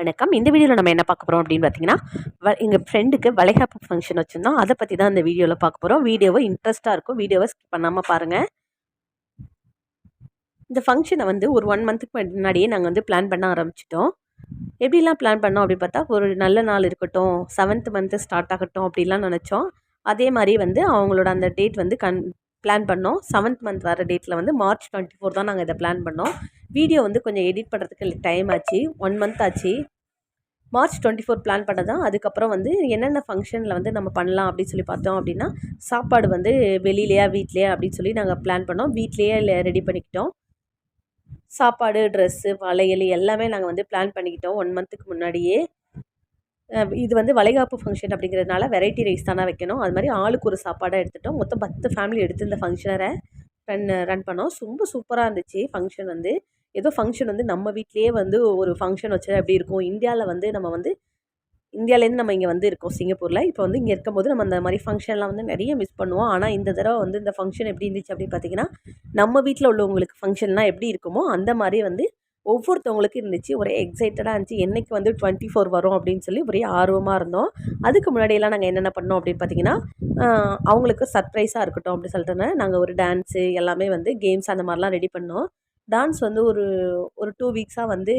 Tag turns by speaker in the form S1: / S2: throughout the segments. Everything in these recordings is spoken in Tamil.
S1: வணக்கம். இந்த வீடியோவில் நம்ம என்ன பார்க்க போகிறோம் அப்படின்னு பார்த்தீங்கன்னா வ எங்கள் ஃப்ரெண்டுக்கு வளைகாப்பு ஃபங்க்ஷன் வச்சுருந்தோம். அதை பற்றி தான் இந்த வீடியோவில் பார்க்க போகிறோம் வீடியோவை இன்ட்ரெஸ்ட்டாக இருக்கும். வீடியோவை ஸ்கிப் பண்ணாமல் பாருங்கள் இந்த ஃபங்க்ஷனை வந்து ஒரு ஒன் மந்த்துக்கு முன்னாடியே நாங்கள் வந்து பிளான் பண்ண ஆரம்பிச்சிட்டோம். எப்படிலாம் பிளான் பண்ணோம் அப்படின்னு பார்த்தா ஒரு நல்ல நாள் இருக்கட்டும் செவன்த் மந்த்து ஸ்டார்ட் ஆகட்டும் அப்படிலாம் நினச்சோம். அதே மாதிரி வந்து அவங்களோட அந்த டேட் வந்து கன் பிளான் பண்ணோம். செவன்த் மந்த் வர டேட்டில் வந்து மார்ச் டுவெண்ட்டி ஃபோர் தான் நாங்கள் இதை பிளான் பண்ணோம். வீடியோ வந்து கொஞ்சம் எடிட் பண்ணுறதுக்கு டைம் ஆச்சு. ஒன் மந்த் ஆச்சு. மார்ச் டுவெண்ட்டி ஃபோர் பிளான் பண்ணதான். அதுக்கப்புறம் வந்து என்னென்ன ஃபங்க்ஷனில் வந்து நம்ம பண்ணலாம் அப்படின்னு சொல்லி பார்த்தோம் அப்படின்னா சாப்பாடு வந்து வெளியிலையா வீட்லையா அப்படின்னு சொல்லி நாங்கள் பிளான் பண்ணோம். வீட்லேயே ரெடி பண்ணிக்கிட்டோம். சாப்பாடு ட்ரெஸ்ஸு வளையல் எல்லாமே நாங்கள் வந்து பிளான் பண்ணிக்கிட்டோம். ஒன் மந்த்துக்கு முன்னாடியே. இது வந்து வளைகாப்பு ஃபங்க்ஷன் அப்படிங்கிறதுனால வெரைட்டி ரைஸ் தானே வைக்கணும். அது மாதிரி ஆளுக்கு ஒரு சாப்பாடாக எடுத்துட்டோம். மொத்தம் பத்து ஃபேமிலி எடுத்து இந்த ஃபங்க்ஷனை ரன் ரன் பண்ணோம். ரொம்ப சூப்பராக இருந்துச்சு ஃபங்க்ஷன் வந்து. ஏதோ ஃபங்க்ஷன் வந்து நம்ம வீட்லேயே வந்து ஒரு ஃபங்க்ஷன் வச்சா எப்படி இருக்கும். இந்தியாவில் வந்து நம்ம வந்து இந்தியாவிலேருந்து நம்ம இங்கே வந்து இருக்கோம் சிங்கப்பூரில். இப்போ வந்து இங்கே இருக்கும்போது நம்ம அந்த மாதிரி ஃபங்க்ஷன்லாம் வந்து நிறைய மிஸ் பண்ணுவோம். ஆனால் இந்த தடவை வந்து இந்த ஃபங்க்ஷன் எப்படி இருந்துச்சு அப்படின்னு பார்த்தீங்கன்னா நம்ம வீட்டில் உள்ளவங்களுக்கு ஃபங்க்ஷன்லாம் எப்படி இருக்குமோ அந்த மாதிரி வந்து ஒவ்வொருத்தவங்களுக்கு இருந்துச்சு. ஒரே எக்ஸைட்டடாக இருந்துச்சு. என்றைக்கு வந்து டுவெண்ட்டி ஃபோர் வரும் அப்படின்னு சொல்லி ஒரே ஆர்வமாக இருந்தோம். அதுக்கு முன்னாடியெல்லாம் நாங்கள் என்னென்ன பண்ணோம் அப்படின்னு பார்த்தீங்கன்னா அவங்களுக்கு சர்ப்ரைஸாக இருக்கட்டும் அப்படின்னு சொல்லிட்டு நாங்கள் ஒரு டான்ஸு எல்லாமே வந்து கேம்ஸ் அந்த மாதிரிலாம் ரெடி பண்ணோம். டான்ஸ் வந்து ஒரு ஒரு டூ வீக்ஸாக வந்து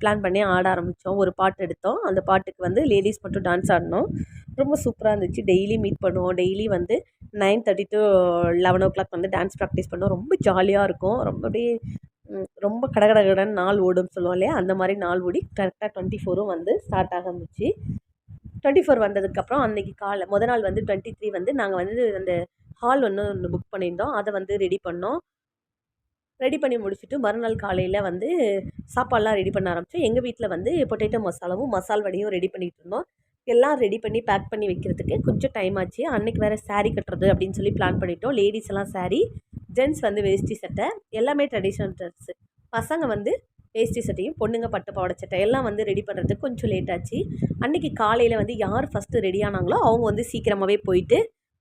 S1: பிளான் பண்ணி ஆட ஆரம்பித்தோம் ஒரு பாட்டு எடுத்தோம். அந்த பாட்டுக்கு வந்து லேடிஸ் மட்டும் டான்ஸ் ஆடினோம் ரொம்ப சூப்பராக இருந்துச்சு. டெய்லி மீட் பண்ணுவோம். டெய்லி வந்து nine thirty to eleven o'clock வந்து டான்ஸ் ப்ராக்டிஸ் பண்ணுவோம். ரொம்ப ஜாலியாக இருக்கும். ரொம்ப அப்படியே ரொம்ப கடகடகடன் நாள் ஓடும் சொல்லுவோம் இல்லையா? அந்த மாதிரி நாள் ஓடி கரெக்டாக டுவெண்ட்டி ஃபோரும் வந்து ஸ்டார்ட் ஆகிருந்துச்சு டுவெண்ட்டி ஃபோர் வந்ததுக்கப்புறம் அன்றைக்கி காலை முத நாள் வந்து டுவெண்ட்டி த்ரீ வந்து நாங்கள் வந்து அந்த ஹால் ஒன்று ஒன்று புக் பண்ணியிருந்தோம். அதை வந்து ரெடி பண்ணோம். ரெடி பண்ணி முடிச்சுட்டு மறுநாள் காலையில் வந்து சாப்பாடெலாம் ரெடி பண்ண ஆரம்பித்தோம் எங்கள் வீட்டில் வந்து பொட்டேட்டோ மசாலாவும் மசால் வடையும் ரெடி பண்ணிகிட்டு இருந்தோம். எல்லாம் ரெடி பண்ணி பேக் பண்ணி வைக்கிறதுக்கு கொஞ்சம் டைம் ஆச்சு. அன்றைக்கி வேறு சாரீ கட்டுறது அப்படின்னு சொல்லி பிளான் பண்ணிட்டோம். லேடிஸ் எல்லாம் சாரீ ஜென்ட்ஸ் வந்து வேஷ்டி சட்டை எல்லாமே ட்ரெடிஷ்னல் ட்ரெஸ்ஸு பசங்க வந்து வேஷ்டி சட்டையும் பொண்ணுங்க பட்டு பாவாடை சட்டை எல்லாம் வந்து ரெடி பண்ணுறதுக்கு கொஞ்சம் லேட் ஆச்சு. அன்றைக்கி காலையில் வந்து யார் ஃபஸ்ட்டு ரெடி ஆனாங்களோ அவங்க வந்து சீக்கிரமாகவே போயிட்டு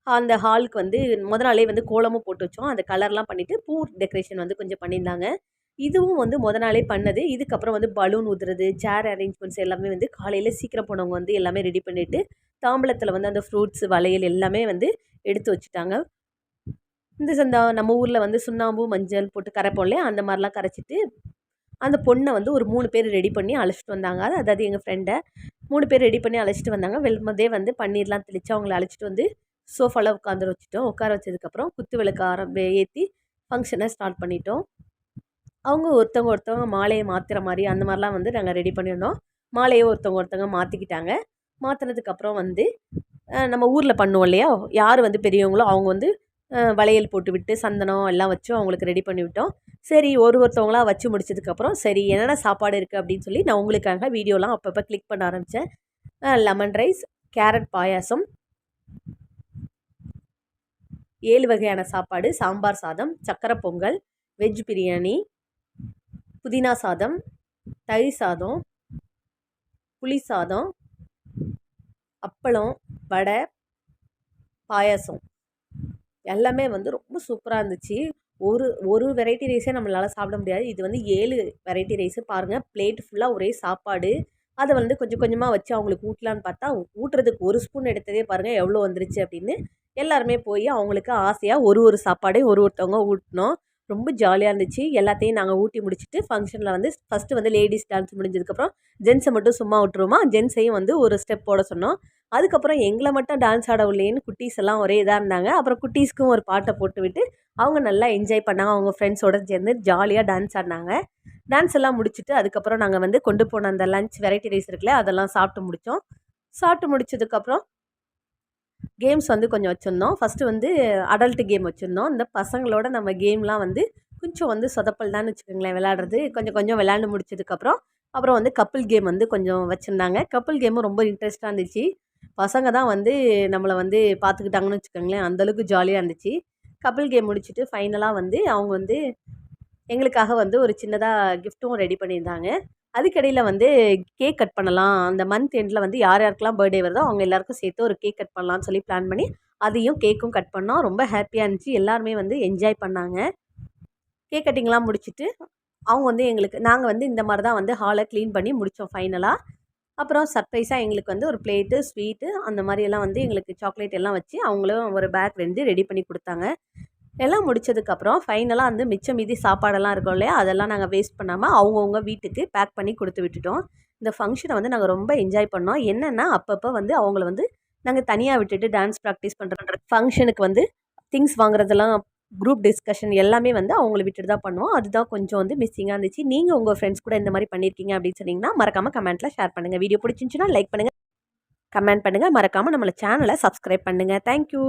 S1: அந்த ஹாலுக்கு வந்து முத நாளே வந்து கோலமும் போட்டு வச்சோம். அந்த கலர்லாம் பண்ணிவிட்டு பூ டெக்கரேஷன் வந்து கொஞ்சம் பண்ணியிருந்தாங்க. இதுவும் வந்து முத நாளே பண்ணது. இதுக்கப்புறம் வந்து பலூன் ஊதுறது சேர் அரேஞ்ச்மெண்ட்ஸ் எல்லாமே வந்து காலையில் சீக்கிரம் போனவங்க வந்து எல்லாமே ரெடி பண்ணிவிட்டு தாம்பளத்தில் வந்து அந்த ஃப்ரூட்ஸ் வளையல் எல்லாமே வந்து எடுத்து வச்சுட்டாங்க. இந்த சந்தா நம்ம ஊரில் வந்து சுண்ணாம்பு மஞ்சள் போட்டு கரைப்போம் இல்லையா? அந்த மாதிரிலாம் கரைச்சிட்டு அந்த பொண்ணை வந்து ஒரு மூணு பேர் ரெடி பண்ணி அழைச்சிட்டு வந்தாங்க. அதாவது எங்கள் ஃப்ரெண்டை மூணு பேர் ரெடி பண்ணி அழைச்சிட்டு வந்தாங்க. வெல்மதே வந்து பன்னீர்லாம் தெளித்து அவங்கள அழைச்சிட்டு வந்து சோஃபாவில் உட்காந்துரு வச்சுட்டோம். உட்கார வச்சதுக்கப்புறம் குத்து விளக்கு ஆரம்பி ஏற்றி ஃபங்க்ஷனை ஸ்டார்ட் பண்ணிட்டோம். அவங்க ஒருத்தவங்க ஒருத்தவங்க மாலையை மாற்றுற மாதிரி அந்த மாதிரிலாம் வந்து நாங்கள் ரெடி பண்ணியிருந்தோம். மாலையை ஒருத்தவங்க ஒருத்தவங்க மாற்றிக்கிட்டாங்க மாற்றினதுக்கப்புறம் வந்து நம்ம ஊரில் பண்ணுவோம் இல்லையா? யார் வந்து பெரியவங்களோ அவங்க வந்து வளையல் போட்டுவிட்டு சந்தனம் எல்லாம் வச்சு அவங்களுக்கு ரெடி பண்ணிவிட்டோம். சரி ஒரு ஒருத்தவங்களா வச்சு முடிச்சதுக்கப்புறம் சரி என்னென்ன சாப்பாடு இருக்குது அப்படின்னு சொல்லி நான் உங்களுக்காக வீடியோலாம் அப்பப்போ கிளிக் பண்ண ஆரம்பித்தேன் லெமன் ரைஸ் கேரட் பாயாசம் ஏழு வகையான சாப்பாடு சாம்பார் சாதம் சக்கரை பொங்கல் வெஜ் பிரியாணி புதினா சாதம் தயிர் சாதம் புளி சாதம் அப்பளம் வடை பாயாசம். எல்லாமே வந்து ரொம்ப சூப்பராக இருந்துச்சு. ஒரு ஒரு வெரைட்டி ரைஸே நம்மளால் சாப்பிட முடியாது. இது வந்து ஏழு வெரைட்டி ரைஸு பாருங்கள் பிளேட் ஃபுல்லாக ஒரே சாப்பாடு. அதை வந்து கொஞ்சம் கொஞ்சமாக வச்சு அவங்களுக்கு ஊட்டலான்னு பார்த்தா ஊட்டுறதுக்கு ஒரு ஸ்பூன் எடுத்ததே பாருங்கள் எவ்வளோ வந்துருச்சு அப்படின்னு. எல்லாருமே போய் அவங்களுக்கு ஆசையாக ஒரு ஒரு சாப்பாடே ஒரு ஒருத்தவங்க ஊட்டினோம். ரொம்ப ஜாலியாக இருந்துச்சு. எல்லாத்தையும் நாங்கள் ஊட்டி முடிச்சுட்டு ஃபங்க்ஷனில் வந்து ஃபஸ்ட்டு வந்து லேடிஸ் டான்ஸ் முடிஞ்சதுக்கப்புறம் ஜென்ஸை மட்டும் சும்மா விட்டுருவோமா? ஜென்ஸையும் வந்து ஒரு ஸ்டெப் போட சொன்னோம். அதுக்கப்புறம் எங்களை மட்டும் டான்ஸ் ஆட உள்ளேன்னு குட்டீஸ் எல்லாம் ஒரே இதாக இருந்தாங்க. அப்புறம் குட்டீஸ்க்கும் ஒரு பாட்டை போட்டு விட்டு அவங்க நல்லா என்ஜாய் பண்ணாங்க. அவங்க ஃப்ரெண்ட்ஸோட சேர்ந்து ஜாலியாக டான்ஸ் ஆடினாங்க. டான்ஸ் எல்லாம் முடிச்சுட்டு அதுக்கப்புறம் நாங்கள் வந்து கொண்டு போன அந்த லஞ்ச் வெரைட்டி ரைஸ் இருக்குல்ல அதெல்லாம் சாப்பிட்டு முடித்தோம் சாப்பிட்டு முடிச்சதுக்கப்புறம் கேம்ஸ் வந்து கொஞ்சம் வச்சுருந்தோம். ஃபஸ்ட்டு வந்து அடல்ட் கேம் வச்சுருந்தோம். இந்த பசங்களோட நம்ம கேம்லாம் வந்து கொஞ்சம் வந்து சொதப்பல் தான் வச்சுக்கோங்களேன் விளையாடுறது. கொஞ்சம் கொஞ்சம் விளையாண்டு முடிச்சதுக்கப்புறம் அப்புறம் வந்து கப்பிள் கேம் வந்து கொஞ்சம் வச்சுருந்தாங்க. கப்பிள் கேமும் ரொம்ப இன்ட்ரெஸ்ட்டாக இருந்துச்சு. பசங்க தான் வந்து நம்மளை வந்து பார்த்துக்கிட்டாங்கன்னு வச்சுக்கோங்களேன் அந்தளவுக்கு ஜாலியாக இருந்துச்சு. கப்பிள் கேம் முடிச்சுட்டு ஃபைனலாக வந்து அவங்க வந்து எங்களுக்காக வந்து ஒரு சின்னதாக கிஃப்ட்டும் ரெடி பண்ணியிருந்தாங்க. அதுக்கடையில் வந்து கேக் கட் பண்ணலாம். அந்த மந்த் எண்டில் வந்து யார் யாருக்கெல்லாம் பர்த்டே வருதோ அவங்க எல்லாருக்கும் சேர்த்து ஒரு கேக் கட் பண்ணலாம்னு சொல்லி பிளான் பண்ணி அதையும் கேக்கும் கட் பண்ணோம். ரொம்ப ஹாப்பியாக இருந்துச்சு. எல்லாருமே வந்து என்ஜாய் பண்ணாங்க. கேக் கட்டிங்லாம் முடிச்சுட்டு அவங்க வந்து எங்களுக்கு நாங்கள் வந்து இந்த மாதிரி தான் வந்து ஹாலை க்ளீன் பண்ணி முடித்தோம் ஃபைனலாக அப்புறம் சர்ப்ரைஸாக எங்களுக்கு வந்து ஒரு பிளேட்டு ஸ்வீட்டு அந்த மாதிரியெல்லாம் வந்து எங்களுக்கு சாக்லேட் எல்லாம் வச்சு அவங்களும் ஒரு பேக் வந்து ரெடி பண்ணி கொடுத்தாங்க. எல்லாம் முடிச்சதுக்கப்புறம் ஃபைனலாக வந்து மிச்சம் மீதி சாப்பாடெல்லாம் இருக்கும் இல்லையா? அதெல்லாம் நாங்கள் வேஸ்ட் பண்ணாமல் அவங்கவுங்க வீட்டுக்கு பேக் பண்ணி கொடுத்து விட்டுட்டோம். இந்த ஃபங்க்ஷனை வந்து நாங்கள் ரொம்ப என்ஜாய் பண்ணோம். என்னென்னா அப்பப்போ வந்து அவங்கள வந்து நாங்கள் தனியாக விட்டுட்டு டான்ஸ் ப்ராக்டிஸ் பண்ணுற ஃபங்க்ஷனுக்கு வந்து திங்ஸ் வாங்குறதெல்லாம் குரூப் டிஸ்கஷன் எல்லாமே வந்து அவங்கள விட்டுட்டு தான் பண்ணுவோம். அதுதான் கொஞ்சம் வந்து மிஸ்ஸிங்காக இருந்துச்சு. நீங்கள் உங்கள் ஃப்ரெண்ட்ஸ் கூட இந்த மாதிரி பண்ணியிருக்கீங்க அப்படின்னு சொன்னீங்கன்னா மறக்காமல் கமெண்ட்டில் ஷேர் பண்ணுங்கள் வீடியோ பிடிச்சிருந்துச்சுன்னா லைக் பண்ணுங்கள் கமெண்ட் பண்ணுங்கள் மறக்காமல் நம்மளை சேனலை சப்ஸ்கிரைப் பண்ணுங்கள் தேங்க்யூ